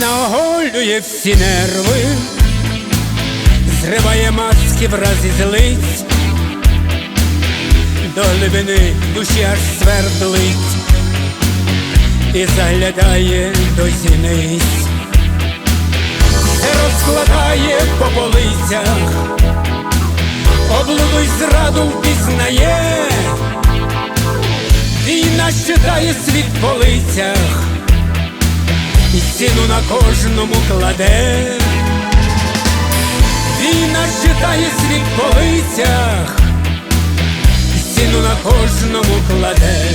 вибиває всі нерви, зриває маски враз із лиць, до глибини душі аж свердлить. І заглядає до зіниць, все розкладає по полицях, облуду й зраду впізнає, війна щитає світ по лицях і ціну на кожному кладе, війна читає світ по лицях, і ціну на кожному кладе,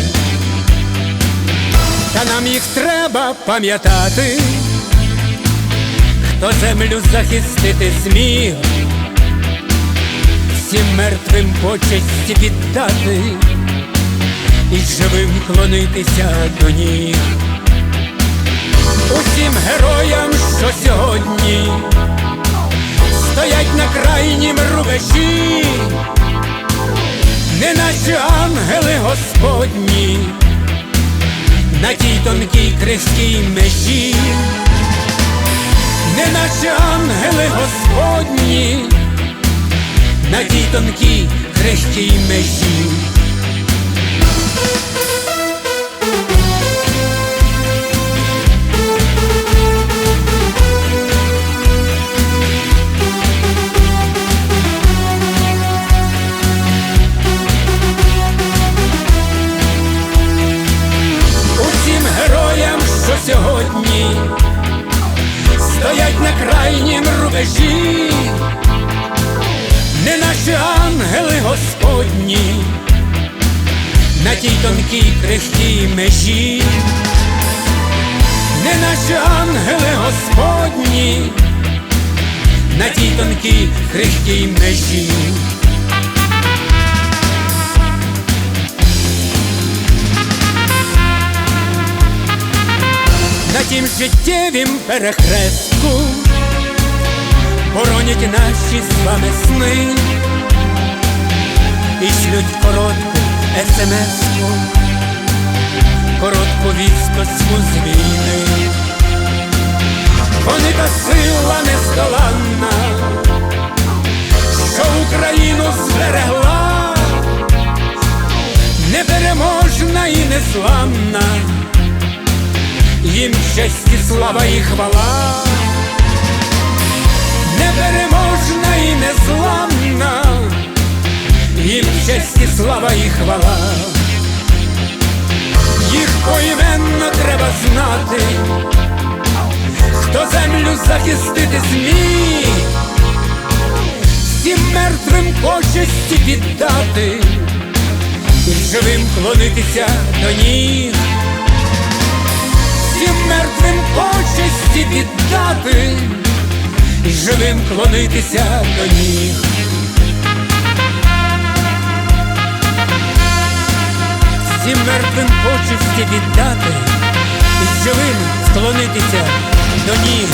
та нам їх треба пам'ятати, хто землю захистити зміг, всім мертвим почесть віддати і живим клонитися до ніг усім героям, що сьогодні стоять на крайнім рубежі, неначе ангели Господні, на тій тонкій крихкій межі, неначе ангели Господні, на тій тонкій крихкій межі. Стоять на крайнім рубежі, неначе ангели Господні, на тій тонкій крихкій межі, неначе ангели Господні, на тій тонкій крихкій межі. На життєвім перехрестку. Боронять наші з вами сни. І шлють коротку смс-ку, коротку вісточку з війни. Вони та сила нездоланна, що Україну зберегла, непереможна і незламна їм честь і слава і хвала, непереможна і незламна, їм честь і слава і хвала, їх поіменно треба знати, хто землю захистити зміг, всім мертвим почесті віддати, і живим клонитися до ніг всім мертвим почесті віддати і живим клонитися до ніг. Всім мертвим почесті віддати і живим склонитися до ніг.